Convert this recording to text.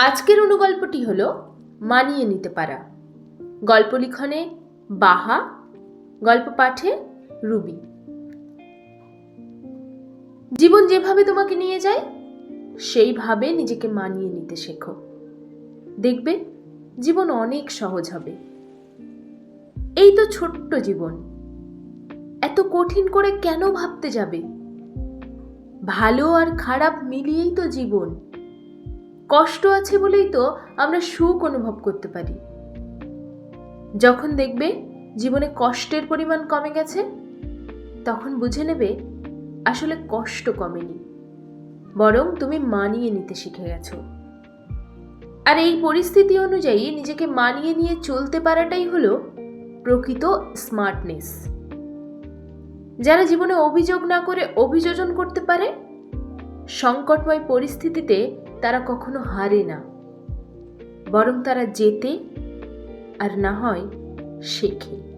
আজকের অনুগল্পটি হলো মানিয়ে নিতে পারা। গল্প লিখনে বাহা, গল্প পাঠে রুবি। জীবন যেভাবে তোমাকে নিয়ে যায়, সেইভাবে নিজেকে মানিয়ে নিতে শেখো। দেখবে, জীবন অনেক সহজ হবে। এই তো ছোট্ট জীবন। এত কঠিন করে কেন ভাবতে যাবে? ভালো আর খারাপ মিলিয়েই তো জীবন। কষ্ট আছে বলেই তো আমরা সুখ অনুভব করতে পারি। যখন দেখবে জীবনে কষ্টের পরিমাণ কমে গেছে, তখন বুঝে নেবে আসলে কষ্ট কমেনি, বরং তুমি মানিয়ে নিতে শিখে গেছো। আর এই পরিস্থিতি অনুযায়ী নিজেকে মানিয়ে নিয়ে চলতে পারাটাই হলো প্রকৃত স্মার্টনেস। যারা জীবনে অভিযোগ না করে অভিযোজন করতে পারে, সংকটময় পরিস্থিতিতে তারা কখনো হারে না। বরং তারা যেতে আর না হয় শেখে।